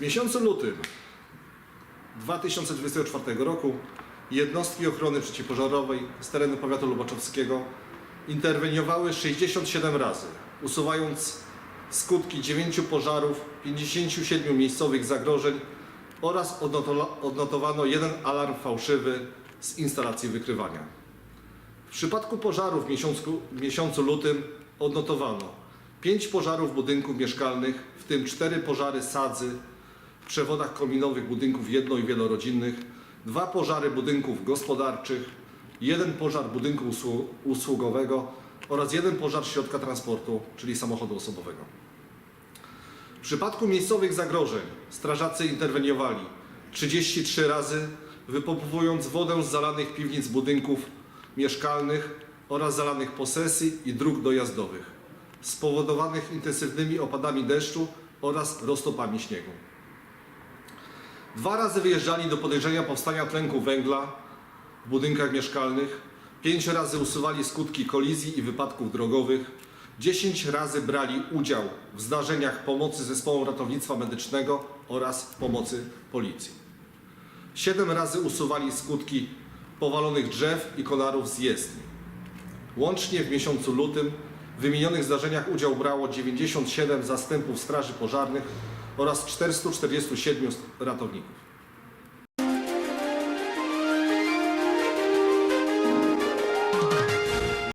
miesiącu lutym 2024 roku jednostki ochrony przeciwpożarowej z terenu powiatu lubaczowskiego interweniowały 67 razy, usuwając skutki 9 pożarów, 57 miejscowych zagrożeń oraz odnotowano jeden alarm fałszywy z instalacji wykrywania. W przypadku pożarów w miesiącu, w miesiącu lutym odnotowano 5 pożarów budynków mieszkalnych, w tym 4 pożary sadzy w przewodach kominowych budynków jedno- i wielorodzinnych, 2 pożary budynków gospodarczych, jeden pożar budynku usłu- usługowego oraz jeden pożar środka transportu, czyli samochodu osobowego. W przypadku miejscowych zagrożeń strażacy interweniowali 33 razy, wypompowując wodę z zalanych piwnic budynków mieszkalnych oraz zalanych posesji i dróg dojazdowych, spowodowanych intensywnymi opadami deszczu oraz roztopami śniegu. Dwa razy wyjeżdżali do podejrzenia powstania tlenku węgla w budynkach mieszkalnych, pięć razy usuwali skutki kolizji i wypadków drogowych, 10 razy brali udział w zdarzeniach pomocy zespołom ratownictwa medycznego oraz pomocy policji. 7 razy usuwali skutki powalonych drzew i konarów z jezdni. Łącznie w miesiącu lutym w wymienionych zdarzeniach udział brało 97 zastępów straży pożarnych oraz 447 ratowników.